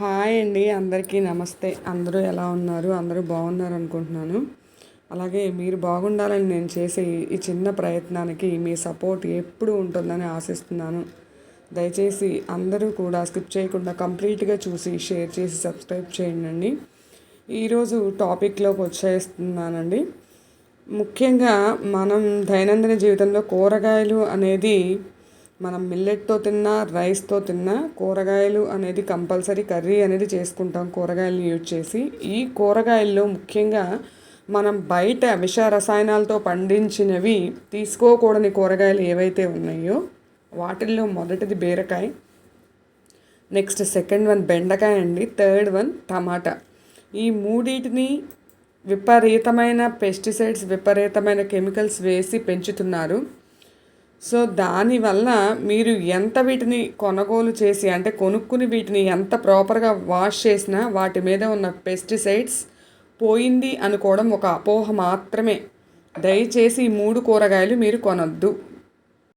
Hi అండి అందరికీ నమస్తే. అందరూ ఎలా ఉన్నారు? అందరూ బాగున్నారు అనుకుంటున్నాను. అలాగే మీరు బాగుండాలని నేను చేసే ఈ చిన్న ప్రయత్నానికి మీ సపోర్ట్ ఎప్పుడు ఉంటుందని ఆశిస్తున్నాను. దయచేసి అందరూ కూడా స్కిప్ చేయకుండా కంప్లీట్గా చూసి షేర్ చేసి సబ్స్క్రైబ్ చేయండి ఈరోజు టాపిక్లోకి వచ్చేస్తున్నానండి. ముఖ్యంగా మనం దైనందిన జీవితంలో కూరగాయలు అనేది మనం మిల్లెట్తో తిన్నా రైస్తో తిన్నా కూరగాయలు అనేది కంపల్సరీ కర్రీ అనేది చేసుకుంటాం కూరగాయలను యూజ్ చేసి. ఈ కూరగాయల్లో ముఖ్యంగా మనం బయట విష రసాయనాలతో పండించినవి తీసుకోకూడని కూరగాయలు ఏవైతే ఉన్నాయో వాటిల్లో మొదటిది బీరకాయ నెక్స్ట్ సెకండ్ వన్ బెండకాయ అండి థర్డ్ వన్ టమాటా. ఈ మూడింటిని విపరీతమైన పెస్టిసైడ్స్ విపరీతమైన కెమికల్స్ వేసి పెంచుతున్నారు. సో దానివల్ల మీరు ఎంత వీటిని కొనుగోలు చేసి అంటే కొనుక్కుని వీటిని ఎంత ప్రాపర్గా వాష్ చేసినా వాటి మీద ఉన్న పెస్టిసైడ్స్ పోయింది అనుకోవడం ఒక అపోహ మాత్రమే. దయచేసి ఈ మూడు కూరగాయలు మీరు కొనొద్దు.